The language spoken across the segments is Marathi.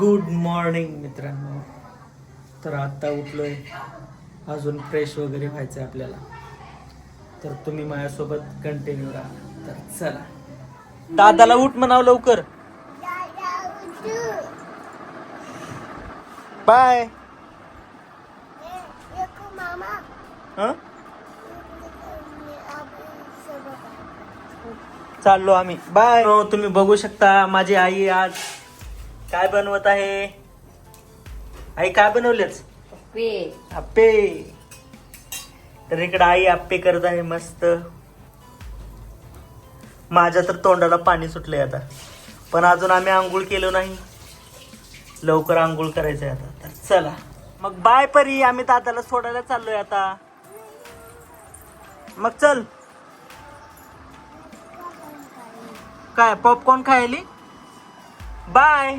गुड मॉर्निंग मित्रांनो. तर आत्ता उठलोय. अजून फ्रेश वगैरे व्हायचं आहे आपल्याला. तर तुम्ही माझ्यासोबत कंटिन्यू राहा. तर चला. दादाला उठ म्हणाव लवकर. बाय चाललो आम्ही. बाय हो तुम्ही बघू शकता माझी आई आज काय बनवत आहे? आई काय बनवलेच आप्पे तर इकडे आई आप्पे करत आहे मस्त. माझ्या तर तोंडाला पाणी सुटलंय आता. पण अजून आम्ही आंघोळ केलो नाही. लवकर आंघोळ करायचंय आता. तर चला. मग बाय परी आम्ही दादाला सोडायला चाललोय आता. मग चल. काय पॉपकॉर्न खायली? बाय.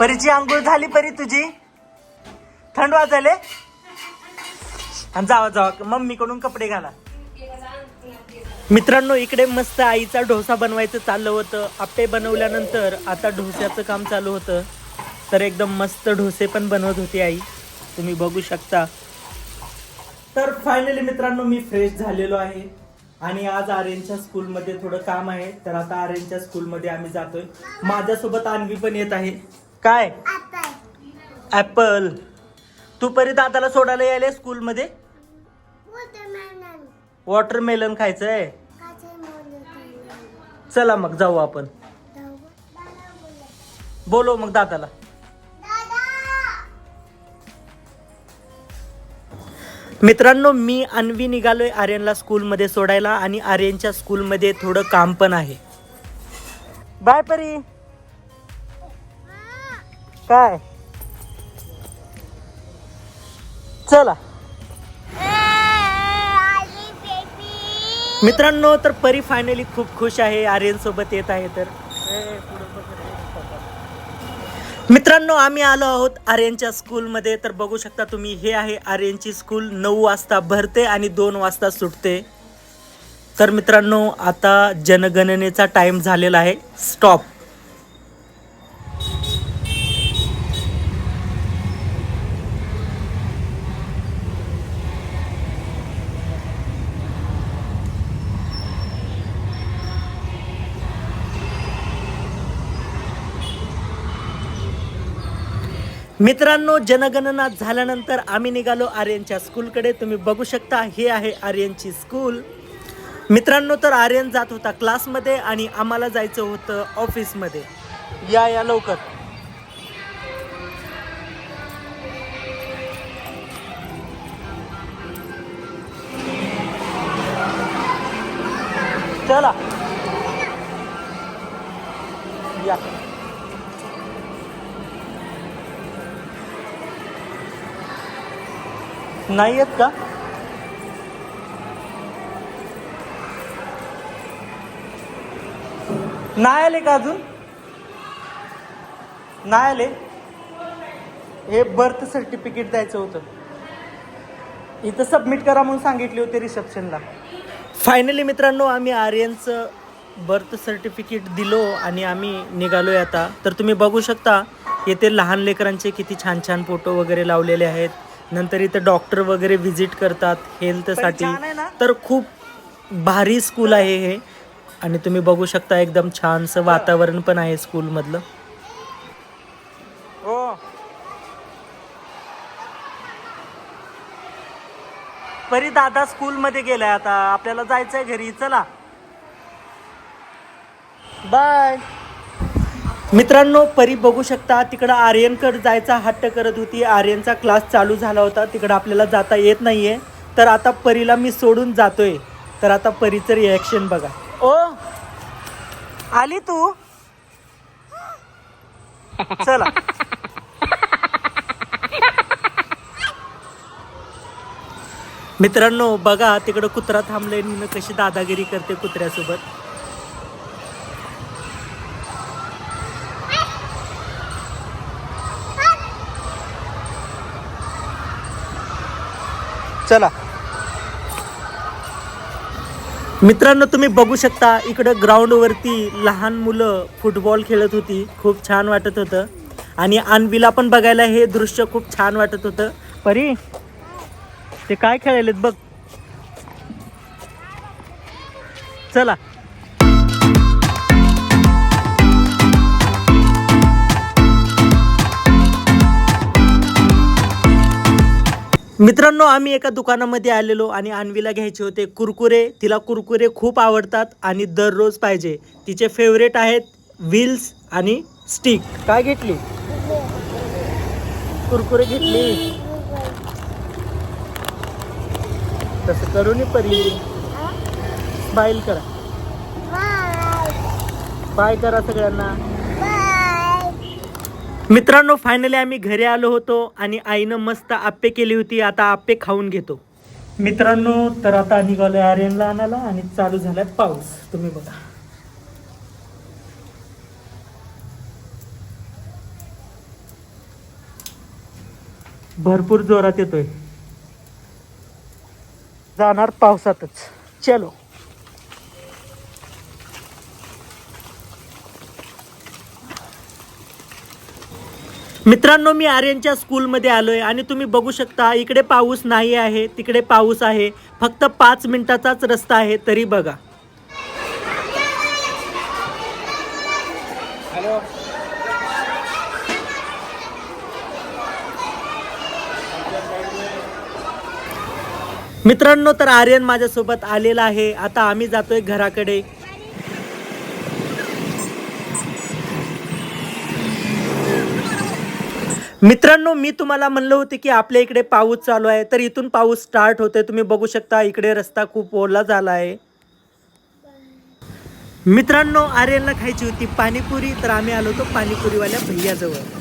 परीची आंघोळ झाली परी तुझी? थंड वाजले आणि जावा जावा. मम्मीकडून कपडे घाला. मित्रांनो इकडे मस्त आईचा डोसा बनवायचं चाललं होतं. आपटे बनवल्यानंतर आता डोस्याचं काम चालू होतं. तर एकदम मस्त डोसे पण बनवत होती आई. तुम्ही बघू शकता. तर फायनली मित्रांनो मी फ्रेश झालेलो आहे. आणि आज आर्यनच्या स्कूलमध्ये थोडं काम आहे. तर आता आर्यनच्या स्कूलमध्ये आम्ही जातोय. माझ्यासोबत आणवी पण येत आहे. काय? ऍपल तू परी दादाला सोडायला यायला स्कूलमध्ये? वॉटरमेलन खायचंय? चला मग जाऊ आपण. बोलो मग दादाला. मित्रांनो मी अन्वी निघालोय आर्यनला स्कूलमध्ये सोडायला आणि आर्यनच्या स्कूलमध्ये थोडं काम पण आहे. बाय परी. काय? चला. मित्रांनो तर परी फायनली खूप खुश आहे. आर्यन सोबत येत आहे तर. मित्रांनो आम्ही आलो आहोत आर्यनच्या स्कूलमध्ये तर बघू शकता तुम्ही हे आहे आर्यनची स्कूल नऊ वाजता भरते आणि दोन वाजता सुटते. तर मित्रांनो आता जनगणनेचा टाइम झालेला आहे. स्टॉप मित्रांनो जनगणना झाल्यानंतर आम्ही निघालो आर्यनच्या स्कूलकडे. तुम्ही बघू शकता हे आहे आर्यनची स्कूल. मित्रांनो तर आर्यन जात होता क्लासमध्ये आणि आम्हाला जायचं होतं ऑफिसमध्ये. या या लवकर. चला. या. नाही आहेत का? नाही आले का अजून? नाही आले? हे बर्थ सर्टिफिकेट द्यायचं होतं. इथं सबमिट करा म्हणून सांगितले होते रिसेप्शनला फायनली मित्रांनो आम्ही आर्यनचं बर्थ सर्टिफिकेट दिलो आणि आम्ही निघालोय आता. तर तुम्ही बघू शकता येथे लहान लेकरांचे किती छान छान फोटो वगैरे लावलेले आहेत. नंतर इथं डॉक्टर वगैरे व्हिजिट करतात हेल्थसाठी तर खूप भारी स्कूल आहे हे. आणि तुम्ही बघू शकता एकदम छानसं वातावरण पण आहे स्कूलमधलं. हो. परी दादा स्कूलमध्ये गेलाय आता. आपल्याला जायचंय घरी. चला. बाय. मित्रांनो परी बघू शकता तिकडं आर्यनकडे जायचा हट्ट करत होती. आर्यनचा क्लास चालू झाला होता. तिकडं आपल्याला जाता येत नाहीये. तर आता परीला मी सोडून जातोय. तर आता परीचं रिॲक्शन बघा. ओ आली तू? चला. मित्रांनो बघा तिकडं कुत्रा थांबले कशी दादागिरी करते कुत्र्यासोबत. चला. मित्रांनो तुम्ही बघू शकता इकडं ग्राउंडवरती लहान मुलं फुटबॉल खेळत होती. खूप छान वाटत होतं. आणि अनबीला पण बघायला हे दृश्य खूप छान वाटत होतं. परी ते काय खेळायलेत बघ. चला. मित्रांनो आम्ही एका दुकानामध्ये आलेलो आणि अन्वीला घ्यायचे होते कुरकुरे. तिला कुरकुरे खूप आवडतात आणि दररोज पाहिजे. तिचे फेवरेट आहेत व्हील्स आणि स्टिक काय घेतली? कुरकुरे घेतली. तसं करू नये परी. स्माईल करा. बाय करा सगळ्यांना. मित्रांनो फायनली आम्ही घरी आलो होतो आणि आईनं मस्त आप्पे केली होती. आता आप्पे खाऊन घेतो. मित्रांनो तर आता निघालो आर्यनला आणायला आणि चालू झालाय पाऊस. तुम्ही बघा. भरपूर जोरात येतोय. जाणार पावसातच. चलो. मित्रांनो मी आर्यनच्या स्कूलमध्ये आलोय आणि तुम्ही बघू शकता इकडे पाऊस नाही आहे तिकडे पाऊस आहे. फक्त पाच मिनिटाचाच रस्ता आहे तरी बघा. मित्रांनो तर आर्यन माझ्यासोबत आलेला आहे. आता आम्ही जातोय घराकडे. मित्रांनो मी तुम्हाला म्हणलं होते की आपल्या इकडे पाऊस चालू आहे तर इथून पाऊस स्टार्ट होतोय. तुम्ही बघू शकता इकडे रस्ता खूप ओला झाला आहे. मित्रांनो आर्यनला खायची होती पाणीपुरी तर आम्ही आलो होतो पाणीपुरीवाल्या भैयाजवळ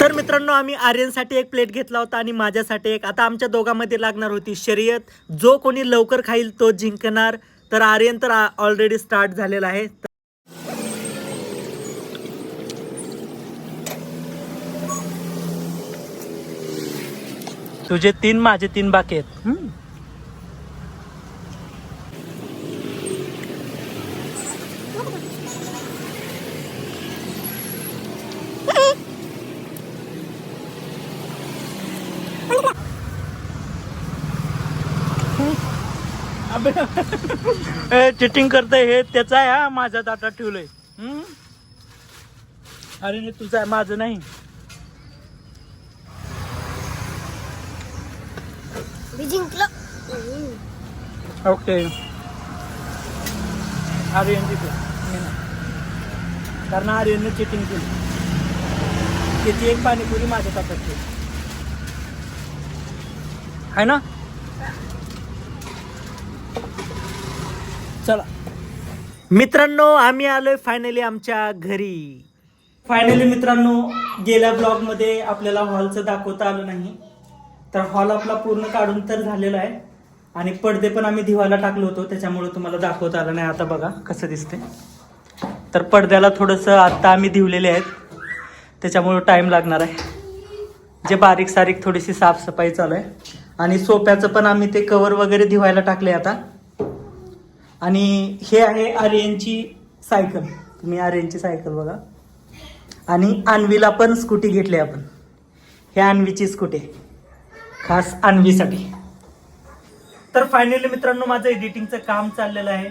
तर मित्रांनो आम्ही आर्यनसाठी एक प्लेट घेतला होता आणि माझ्यासाठी एक. आता आमच्या दोघांमध्ये लागणार होती शर्यत. जो कोणी लवकर खाईल तो जिंकणार. तर आर्यन तर ऑलरेडी स्टार्ट झालेला आहे. तुझे तीन माझे तीन बाकी आहेत. चिटिंग करतंय हे त्याचा आहे हा माझ्या ताटात ठेवलंय? अरे हे तुझं आहे माझं नाही. मी जिंकलो. ओके. आर्यन जिथे कारण आर्यनने चिटिंग केली. त्याची एक पाणीपुरी माझ्या ताटात ठेवली आहे ना? चला. मित्रांनो आम्ही आलोय फायनली आमच्या घरी. फायनली मित्रांनो गेल्या ब्लॉगमध्ये आपल्याला हॉलचं दाखवता आलं नाही. तर हॉल आपला पूर्ण काढून तर झालेला आहे. आणि पडदे पण आम्ही दिवाला टाकलो होतो त्याच्यामुळे तुम्हाला दाखवता आलं नाही. आता बघा कसं दिसते तर पडद्याला थोडंसं आत्ता आम्ही दिवलेले आहेत. त्याच्यामुळं टाईम लागणार आहे. जे बारीक सारीक थोडीशी साफसफाई चालू आहे. आणि सोप्याचं पण आम्ही ते कवर वगैरे धुवायला टाकले आता. आणि हे आहे आर्यनची सायकल. तुम्ही आर्यनची सायकल बघा. आणि अन्वीला पण स्कूटी घेतली आपण. हे अन्वीची स्कूटी. खास अन्वीसाठी. तर फायनली मित्रांनो माझं एडिटिंगचं काम चाललेलं आहे.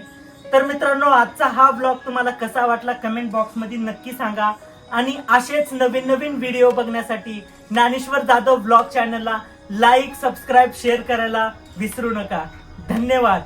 तर मित्रांनो आजचा हा ब्लॉग तुम्हाला कसा वाटला कमेंट बॉक्समध्ये नक्की सांगा. आणि असेच नवीन नवीन व्हिडिओ बघण्यासाठी ज्ञानेश्वर जाधव ब्लॉग चॅनलला लाईक सबस्क्राईब शेअर करायला विसरू नका. धन्यवाद.